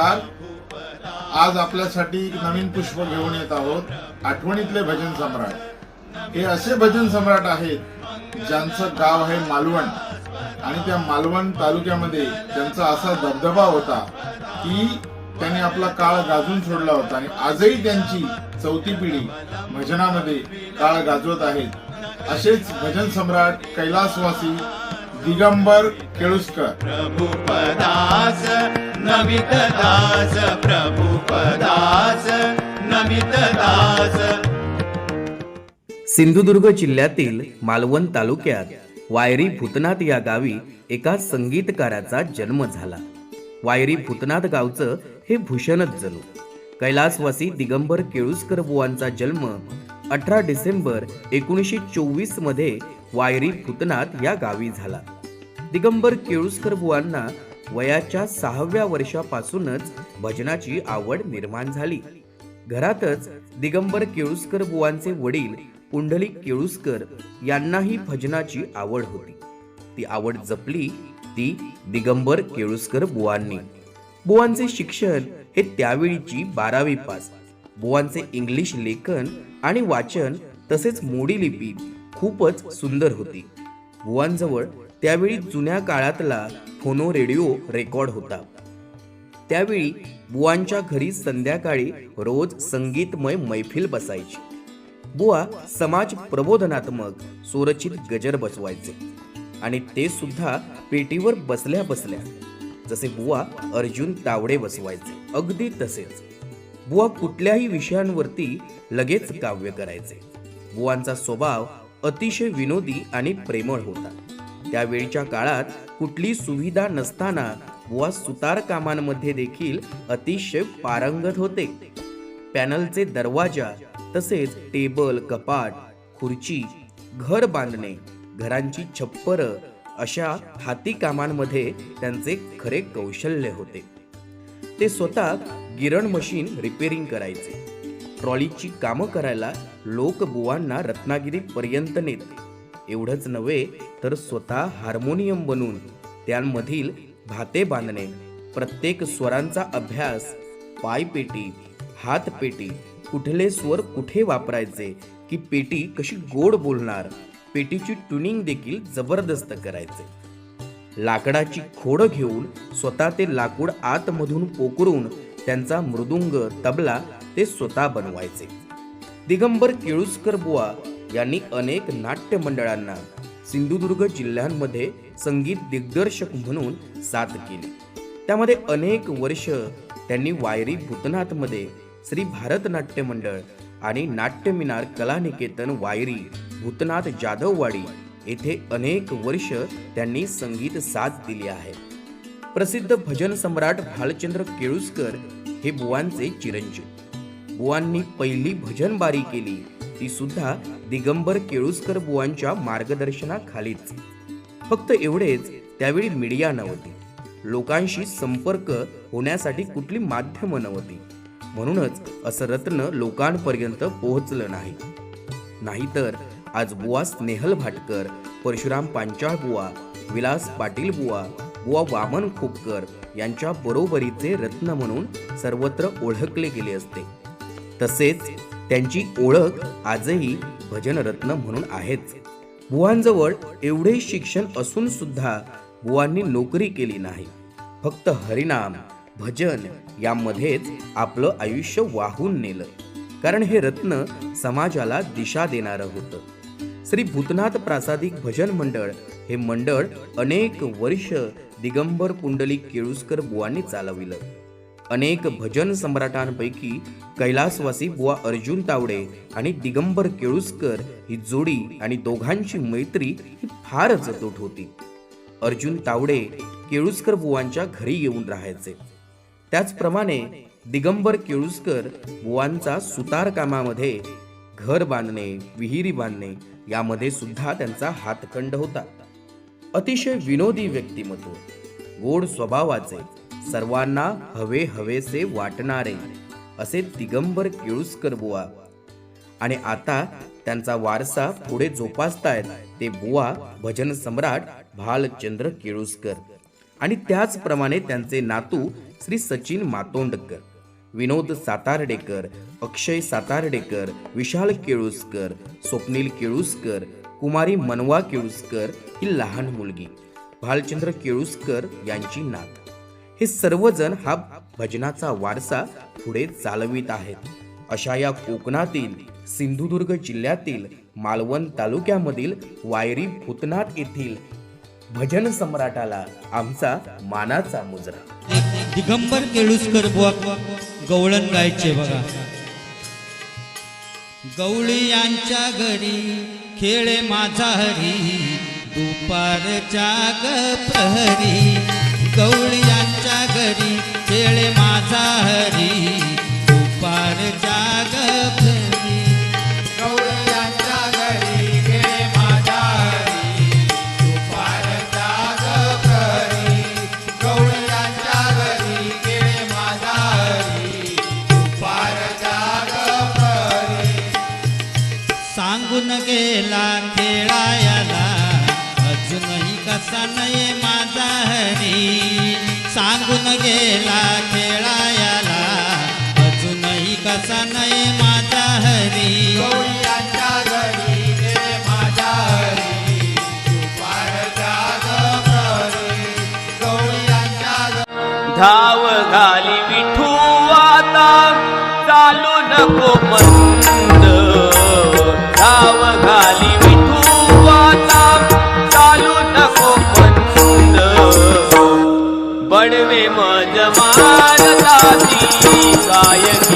नमस्कार. आज आपल्यासाठी एक नवीन पुष्प घेऊन येत आहोत. आठवणीतले भजन सम्राट. हे असे भजन सम्राट आहेत ज्यांचं गाव आहे मालवण. आणि त्या मालवण तालुक्यामध्ये त्यांचा असा दबदबा होता की त्यांनी आपला काळ गाजून सोडला होता. आणि आजही त्यांची चौथी पिढी भजनामध्ये काळ गाजवत आहेत. असेच भजन सम्राट कैलासवासी दिगंबर केळुसकर. नमित दास प्रभुपदास नमित दास. सिंधुदुर्ग जिल्ह्यातील मालवण तालुक्यात वायरी भूतनाथ या गावी एका संगीतकाराचा जन्म झाला. वायरी भूतनाथ गावचं हे भूषणच जणू. कैलासवासी दिगंबर केळुसकर बुवांचा जन्म अठरा डिसेंबर एकोणीसशे चोवीसमध्ये वायरी भूतनाथ या गावी झाला. दिगंबर केळुसकर बुवांना वयाच्या सहाव्या वर्षापासूनच भजनाची आवड निर्माण झाली. घरातच दिगंबर केळुसकर बुवांचे वडील पुंडलिक केळुसकर यांनाही भजनाची आवड होती. ती आवड जपली ती दिगंबर केळुसकर बुवांनी. बुवांचे शिक्षण हे त्यावेळीची बारावी पास. बुवांचे इंग्लिश लेखन आणि वाचन तसेच मोडी लिपी खूपच सुंदर होती. बुवांजवळ त्यावेळी जुन्या काळातला फोनो रेडिओ रेकॉर्ड होता. त्यावेळी बुवांच्या घरी संध्याकाळी रोज संगीतमय मैफिल बसायची. बुवा समाज प्रबोधनात्मक सुरचित गजर बसवायचे. आणि ते सुद्धा पेटीवर बसल्या बसल्या जसे बुवा अर्जुन तावडे बसवायचे अगदी तसेच. बुवा कुठल्याही विषयांवरती लगेच काव्य करायचे. बुवांचा स्वभाव अतिशय विनोदी आणि प्रेमळ होता. त्यावेळच्या काळात कुठली सुविधा नसताना बुवा सुतार कामांमध्ये देखील अतिशय पारंगत होते. पॅनलचे दरवाजा तसेच टेबल कपाट खुर्ची घर बांधणे घरांची छप्पर अशा हाती कामांमध्ये त्यांचे खरे कौशल्य होते. ते स्वतः गिरण मशीन रिपेरिंग करायचे. ट्रॉलीची कामं करायला लोक बुवांना रत्नागिरी पर्यंत नेत एवढंच नव्हे तर स्वतः हार्मोनियम बनवून त्यांमधील भाते बांधणे प्रत्येक स्वरांचा अभ्यास पायपेटी हातपेटी कुठले स्वर कुठे वापरायचे की पेटी कशी गोड बोलणार पेटीची ट्युनिंग देखील जबरदस्त करायचे. लाकडाची खोड घेऊन स्वतः ते लाकूड आतमधून पोकरून त्यांचा मृदुंग तबला ते स्वतः बनवायचे. दिगंबर केळुसकर बुवा यांनी अनेक नाट्य मंडळांना सिंधुदुर्ग जिल्ह्यांमध्ये संगीत दिग्दर्शक म्हणून साथ केली. त्यामध्ये अनेक वर्ष त्यांनी वायरी भूतनाथमध्ये श्री भारत नाट्य मंडळ आणि नाट्यमिनार कलानिकेतन वायरी भूतनाथ जाधववाडी येथे अनेक वर्ष त्यांनी संगीत साथ दिली आहे. प्रसिद्ध भजन सम्राट भालचंद्र केळुसकर हे बुवांचे चिरंजीव. बुवांनी पहिली भजन बारी केली. ती सुद्धा दिगंबर केळुसकर बुवांच्या मार्गदर्शनाखालीच. फक्त एवढेच त्यावेळी मीडिया नव्हती. लोकांशी संपर्क होण्यासाठी कुठली माध्यमं नव्हती. म्हणूनच असं रत्न लोकांपर्यंत पोहोचलं नाही. नाहीतर आज बुवा स्नेहल भाटकर परशुराम पांचाळ बुवा विलास पाटील बुवा बुवा वामन खोपकर यांच्या बरोबरीचे रत्न म्हणून सर्वत्र ओळखले गेले असते. तसेच त्यांची ओळख आजही भजन रत्न म्हणून आहेच. बुवांजवळ एवढे शिक्षण असून सुद्धा बुवांनी नोकरी केली नाही. फक्त हरिनाम भजन यामध्येच आपलं आयुष्य वाहून नेलं. कारण हे रत्न समाजाला दिशा देणारं होतं. श्री भूतनाथ प्रासादिक भजन मंडळ हे मंडळ अनेक वर्ष दिगंबर पुंडलिक केळुसकर बुवांनी चालविलं. अनेक भजन सम्राटांपैकी कैलासवासी बुवा अर्जुन तावडे आणि दिगंबर केळुसकर ही जोडी आणि दोघांची मैत्री ही फारच अतूट होती. अर्जुन तावडे केळुसकर बुवांच्या घरी येऊन राहायचे. त्याचप्रमाणे दिगंबर केळुसकर बुवांचा सुतार कामामध्ये घर बांधणे विहिरी बांधणे यामध्ये सुद्धा त्यांचा हातखंड होता. अतिशय विनोदी व्यक्तिमत्व गोड स्वभावाचे सर्वांना हवे हवेसे वाटणारे असे दिगंबर केळुसकर बुवा. आणि आता त्यांचा वारसा पुढे जोपासतायत ते बुवा भजन सम्राट भालचंद्र केळुसकर. आणि त्याचप्रमाणे त्यांचे नातू श्री सचिन मातोंडकर विनोद सातार्डेकर अक्षय सातार्डेकर विशाल केळुसकर स्वप्नील केळुसकर कुमारी मनवा केळुसकर ही लहान मुलगी भालचंद्र केळुसकर यांची नात. हे सर्वजण हा भजनाचा वारसा पुढे चालवित आहेत. अशा या कोकणातील सिंधुदुर्ग जिल्ह्यातील मालवण तालुक्यामधील वायरी भूतनाथ येथील भजन सम्राटाला आमचा मानाचा मुजरा. दिगंबर केळुसकर बुवा गवळण गायचे बघा. गवळी यांच्या घरी खेळे माझा हरी दुपारच्या ग प्रहरी गवळी यांच्या घरी खेळ माझा हरी दुपारच्या जाग घरी माझा हरी दुपारचा ग प्रहरी गौरयांच्या घरी गेले माझा हरी दुपारचा ग प्रहरी सांगून गेला खेळायला अजूनही कसा नाही माझा हरी. सांगून गेला खेळायला. अजूनही कसा नाही माझा हरी धाव घाली विठू आता. चालू नको मंद காயங்கள்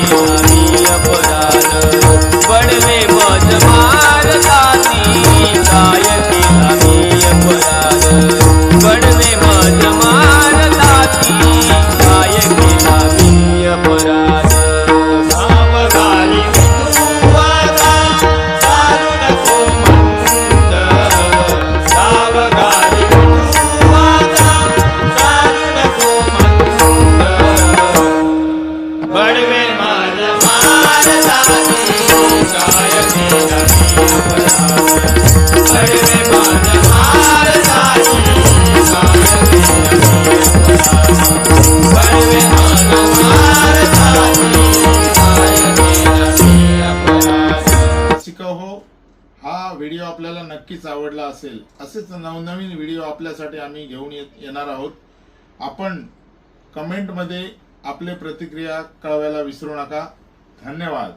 आवडला असेल असेच नवनवीन व्हिडिओ आपल्यासाठी आम्ही घेऊन येत येणार आहोत. आपण कमेंटमध्ये आपले प्रतिक्रिया कळवायला विसरू नका. धन्यवाद.